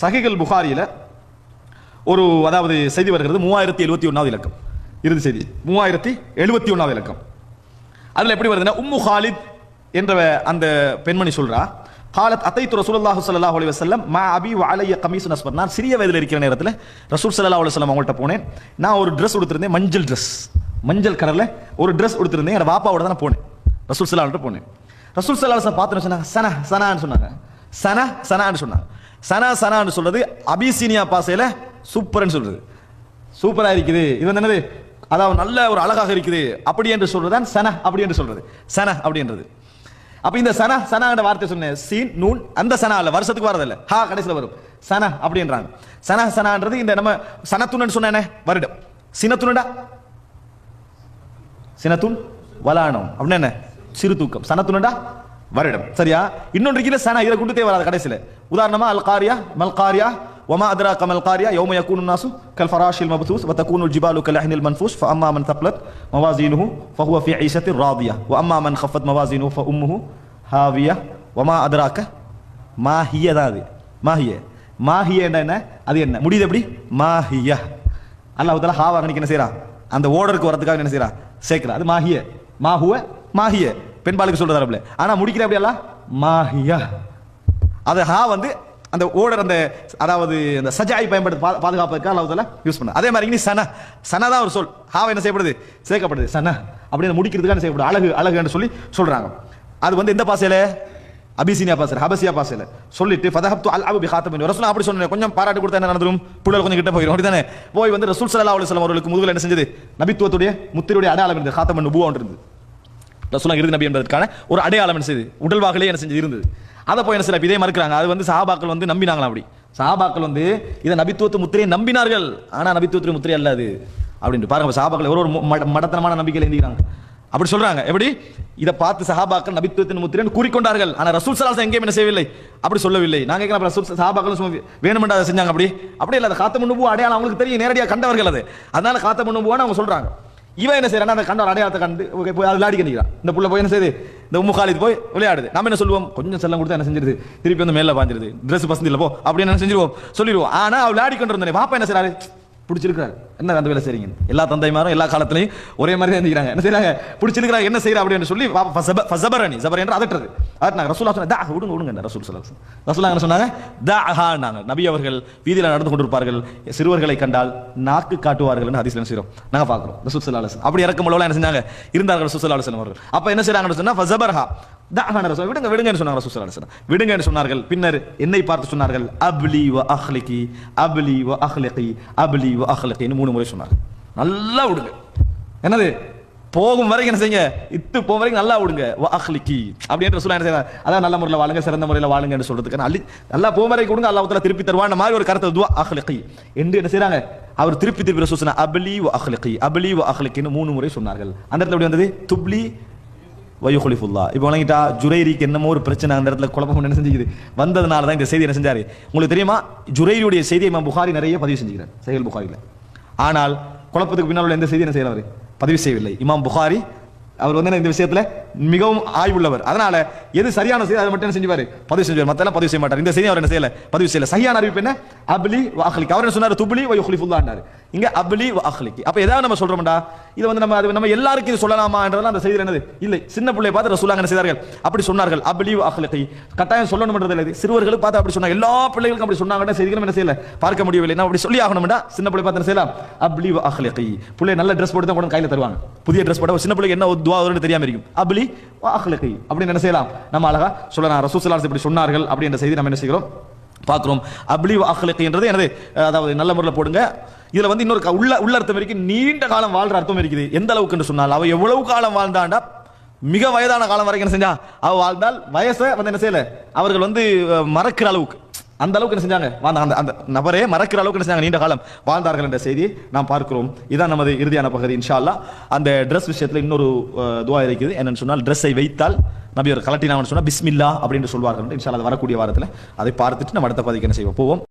சஹிகள் புகாரியில் ஒரு அதாவது செய்தி வருகிறது மூவாயிரத்தி எழுபத்தி ஒன்றாவது இலக்கம். இறுதி செய்தி. மூவாயிரத்தி எழுபத்தி ஒன்றாவது இலக்கம். அதில் எப்படி வருதுன்னா உம்மு ஹாலித் என்ற அந்த பெண்மணி சொல்றா காலத் அத்தைத்து சுல்லாஹு ஸல்லல்லாஹு அலி வசல்லம் மா அபி வாலைய அலைய கமீஸ் நான் சிறிய வயதில் இருக்கிற நேரத்தில் ரசூல் சல்லா அலைஹி வஸல்லம் அவங்கள்ட்ட போனேன். நான் ஒரு ட்ரெஸ் கொடுத்துருந்தேன் மஞ்சள் ட்ரெஸ் மஞ்சள் கலரில் ஒரு ட்ரெஸ் கொடுத்துருந்தேன் என் பாப்பாவோட தான் போனேன். ரசூல் ஸல்லல்லாஹு போனேன். ரசூல் ஸல்லல்லாஹு பார்த்துன்னு பார்த்து சொன்னாங்க சனா சனான்னு சொன்னாங்க. சனா சனான்னு சொன்னாங்க. சனா சனான்னு சொல்றது அபிசீனியா பாசையில சூப்பர்னு சொல்றது. சூப்பரா இருக்குது. இது வந்து என்னது? அதாவது நல்ல ஒரு அழகாக இருக்குது. அப்படி என்று சொல்றதுதான் சன அப்படி என்று சொல்றது. சன அப்படின்றது அப்ப இந்த சன சனான்ற வார்த்தை சொன்னேன் சீன் நூன் அந்த சனா இல்ல வருஷத்துக்கு வரதில்ல ஹா கடைசியில் வரும். சன அப்படின்றாங்க சன சனான்றது இந்த நம்ம சனத்துணன் சொன்னேனே வருடம். சினத்துணடா சினத்துண் வலானம் அப்படின்னு என்ன? சிறு தூக்கம். சனத்துணடா வருடம் சரியா இன்னொன்று கீழே சன இதை கொண்டு தேவை வராது கடைசியில் உதாரணமா அல் காரியா மல் காரியா وما أدراك ما القارية يوم يكون الناس كالفراش المبثوث وتكون الجبال كالعهن المنفوش فأما من ثقلت موازينه فهو في عيشة راضية وأما من خفت موازينه فأمه هاوية وما أدراك ما هي ذا ما هي ما هي என்ன அது என்ன முடியுது எப்படி மா ஹிய அல்லாஹ் தஆலா ஹாவா கணிக்க என்ன செய்றா அந்த ஓர்டருக்கு வரதுக்காக என்ன செய்றா சேர்க்கிறா அது மாஹிய மாஹுவ மாஹிய பெண்பாளுக்கு சொல்றது ஆனா முடிக்கிற அப்படி மாஹியா. அது ஹா வந்து அந்த ஓடர் அந்த அதாவது அந்த சஜாய் பயன்படுத்த பாதுகாப்பதற்காக அல்லாஹ் யூஸ் பண்ண அதே மாதிரி இனி சன. சன தான் ஒரு சொல். ஹாவ என்ன செய்யப்படுது? சேர்க்கப்படுது. சன. அப்படி முடிக்கிறதுக்காக என்ன செய்யப்படுது? அழகு அழகுன்னு சொல்லி சொல்றாங்க. அது வந்து எந்த பாசையில அபிசீனியா பாசையில் ஹபசியா பாசையில சொல்லிட்டு ஃபதஹப்து அல் அபு பிஹாத்தம் ரசூல் அப்படி சொன்னேன் கொஞ்சம் பாராட்டு கொடுத்தா என்ன நடந்துரும்? புள்ளல் கொஞ்சம் கிட்ட போயிடும் அப்படிதானே போய் வந்து ரசூல் சல்லா அலுவலம் அவர்களுக்கு முதுகில் என்ன செஞ்சது? நபித்துவத்துடைய முத்திரையுடைய அடையாளம் இருந்தது. ஹாத்தம் பண்ணு ஒன்று இருந்தது. ரசூலா இறுதி நபி என்பதற்கான ஒரு அடையாளம் என்ன செய்யுது உடல் வாகலே என்ன செஞ்சு இருந்தது. அதை போய் என்ன சில இதே மறுக்கிறாங்க. அது வந்து சாபாக்கள் வந்து நம்பினாங்களா அப்படி? சாபாக்கள் வந்து இதை நபித்துவத்து முத்திரையை நம்பினார்கள். ஆனால் நபித்துவத்து முத்திரை அல்ல அது. அப்படின்ட்டு பாருங்க சாபாக்கள் ஒரு ஒரு மடத்தனமான நம்பிக்கையில் எழுந்திக்கிறாங்க அப்படி சொல்றாங்க. எப்படி? இதை பார்த்து சஹாபாக்கள் நபித்துவத்தின் முத்திரைன்னு கூறிக்கொண்டார்கள். ஆனால் ரசூல் சலாசம் எங்கேயும் என்ன செய்யவில்லை. அப்படி சொல்லவில்லை. நாங்கள் கேட்கிறோம் ரசூல் சஹாபாக்கள் வேணுமெண்டா அதை செஞ்சாங்க அப்படி? அப்படி இல்லை அது காத்த முன்பு அடையாளம் அவங்களுக்கு தெரியும். நேரடியாக கண்டவர்கள் அது. அதனால காத்த முன்புவான்னு அவங்க சொல்றாங்க. இவன் என்ன செய்யறான் அந்த கண்ட அடையாளத்தை கண்டு போய் அது விளையாடி நிற்கிறான் இந்த புள்ள போய் என்ன செய்யுது இந்த உம்மு காலித் போய் விளையாடுது. நம்ம என்ன சொல்லுவோம்? கொஞ்சம் செல்லம் கொடுத்தா என்ன செஞ்சிருது? திருப்பி வந்து மேல பாஞ்சிருது. ட்ரெஸ் பசங்க போ அப்படின்னு என்ன செஞ்சிருவோம்? சொல்லிடுவோம். ஆனா அவள் விளையாடி கொண்டு இருந்தேன் பாப்பா என்ன செய்யறாரு பிடிச்சிருக்காரு என்ன அந்த வேலை செய்றீங்க? எல்லா தந்தைமாரும் எல்லா காலத்திலையும் ஒரே மாதிரி தான் என்ன செய்யறாங்க பிடிச்சிருக்கிறாங்க என்ன செய்யறா அப்படின்னு சொல்லி ஃபசபரணி ஜபர் என்று அதட்டுறது. அதட்டாங்க ரசூலா சொன்ன தா விடுங்க விடுங்க ரசூல் சலாஸ் ரசூலா என்ன சொன்னாங்க? தா நாங்க நபி அவர்கள் வீதியில் நடந்து கொண்டிருப்பார்கள். சிறுவர்களை கண்டால் நாக்கு காட்டுவார்கள் என்று ஹதீஸ்ல என்ன செய்றோம்? நாங்க பார்க்கிறோம். ரசூல் ஸல்லல்லாஹு அப்படி இறக்கும் என்ன செஞ்சாங்க? இருந்தார்கள் ரசூல் ஸல்லல்லாஹு அவர்கள். அப்ப என்ன செய்யறாங்கன்னு சொன்னா ஃபசபர்ஹா தாஹான ரசூல் விடுங்க விடுங்கன்னு சொன்னாங்க ரசூல் ஸல்லல்லாஹு விடுங்கன்னு சொன்னார்கள். பின்னர் என்னை பார்த்து சொன்னார்கள் அப்லி வ அஹ்லிகி அப்லி வ அஹ்லிகி அப்லி வ அஹ்லிகின்னு மூணு முறை சொன்னார்கள். நல்லா விடுங்க. என்னது? போகும் வரைக்கும் என்ன செய்யுங்க? இத்து போகும் வரைக்கும் நல்லா விடுங்க. வ அஹ்லிகி. அப்படின்ற சொல்ல என்ன செய்யறாங்க அதான் நல்ல முறையில் வாழுங்க சிறந்த முறையில் வாழுங்கன்னு சொல்றதுக்கு அள்ளி நல்லா போகும் வரைக்கும் கொடுங்க அல்லாஹ் திருப்பி தருவான் மாதிரி ஒரு கருத்தை துவா அஹ்லிகி. என்று என்ன செய்றாங்க? அவர் திருப்பி திருப்பி ரசூசனா அபலி அப்லி வ அஹ்லிகி வ அஹ்லிகின்னு மூணு முறை சொன்னார்கள். அந்த இடத்துல எப்படி வந்தது? துப்லி வயுஹலிஃபுல்லா இப்போ வழங்கிட்டா ஜுரைரிக்கு என்னமோ ஒரு பிரச்சனை அந்த இடத்துல குழப்பம் என்ன செஞ்சுக்குது. வந்ததுனால தான் இந்த செய்தி என்ன செஞ்சாரு? உங்களுக்கு தெரியுமா? ஜுரைரியுடைய செய்தியை இமாம் புகாரி நிறைய பதிவு செஞ்சுக்கிறார் செயல் புகாரியில் ஆனால் குழப்பத்துக்கு பின்னால் உள்ள எந்த செய்தி என்ன செய்யலாம் பதிவு செய்யவில்லை. இமாம் புகாரி அவர் வந்து என்ன இந்த விஷயத்துல மிகவும் ஆய்வுள்ளவர். அதனால எது சரியான செய்தி அதை மட்டும் என்ன செஞ்சுவாரு பதிவு செஞ்சுவார் மத்தெல்லாம் பதிவு செய்ய மாட்டார். இந்த செய்தி அவர் என்ன செய்யல? பதிவு செய்யல. சரியான அறிவிப்பு என்ன? அப்லி வாஹ்லிக் அவர் என்ன சொன்னார்? துப்லி வ இங்க அப்லி வாஹ்லிக் அப்ப ஏதாவது நம்ம சொல்றோம்டா இது வந்து நம்ம அது நம்ம எல்லாருக்கும் இது சொல்லலாமான்றதெல்லாம் அந்த செய்தி என்னது? இல்லை. சின்ன பிள்ளையை பார்த்து ரசூலாங்க என்ன செய்தார்கள்? அப்படி சொன்னார்கள். அப்லி வ கட்டாயம் சொல்லணும்ன்றது இல்லை சிறுவர்களுக்கு பார்த்து அப்படி சொன்னாங்க. எல்லா பிள்ளைகளுக்கும் அப்படி சொன்னாங்கன்னா செய்திகளும் என்ன செய்யல? பார்க்க முடியவில்லை. நான் அப்படி சொல்லி ஆகணும்டா. சின்ன பிள்ளை பார்த்து என்ன செய்யலாம்? அப்லி வ பிள்ளை நல்ல ட்ரெஸ் போட்டு தான் கூட கையில தருவாங்க. புதிய ட்ரெஸ் போட்டு சின்ன பிள்ளைக்கு என்ன துவா வரும்னு தெரியாம இருக்கும். அப்லி வ அப்படின்னு என்ன செய்யலாம்? நம்ம அழகா சொல்லலாம். ரசூசலாஸ் இப்படி சொன்னார்கள் அப்படி என்ற செய்தி நம்ம என்ன செய்கிறோம்? பார்க்குறோம். அப்லி வ என்றது என்னது? அதாவது நல்ல முறையில் போடுங்க. இதுல வந்து இன்னொரு க- உள்ள உள்ள அர்த்தம் இருக்கு. நீண்ட காலம் வாழ்ற அர்த்தம் இருக்குது. எந்த அளவுக்கு சொன்னால் அவள் எவ்வளவு காலம் வாழ்ந்தாண்டா? மிக வயதான காலம் வரைக்கும் என்ன செஞ்சா? அவள் வாழ்ந்தால் வயசை வந்து என்ன செய்யல? அவர்கள் வந்து மறக்கிற அளவுக்கு. அந்த அளவுக்கு என்ன செஞ்சாங்க? வாழ்ந்த அந்த அந்த நபரே மறக்கிற அளவுக்கு என்ன செஞ்சாங்க? நீண்ட காலம் வாழ்ந்தார்கள் என்ற செய்தி நாம் பார்க்கிறோம். இதான் நமது இறுதியான பகுதி இன்ஷால்லா அந்த ட்ரெஸ் விஷயத்தில் இன்னொரு துவா இருக்குது என்னன்னு சொன்னால் ட்ரெஸ்ஸை வைத்தால் நபி ஒரு கலட்டினாங்கன்னு சொன்னால் பிஸ்மில்லா அப்படின்னு சொல்வார்கள். இன்ஷா அது வரக்கூடிய வாரத்தில். அதை பார்த்துட்டு நம்ம அடுத்த பதிக்கு என்ன செய்வோம்? போவோம்.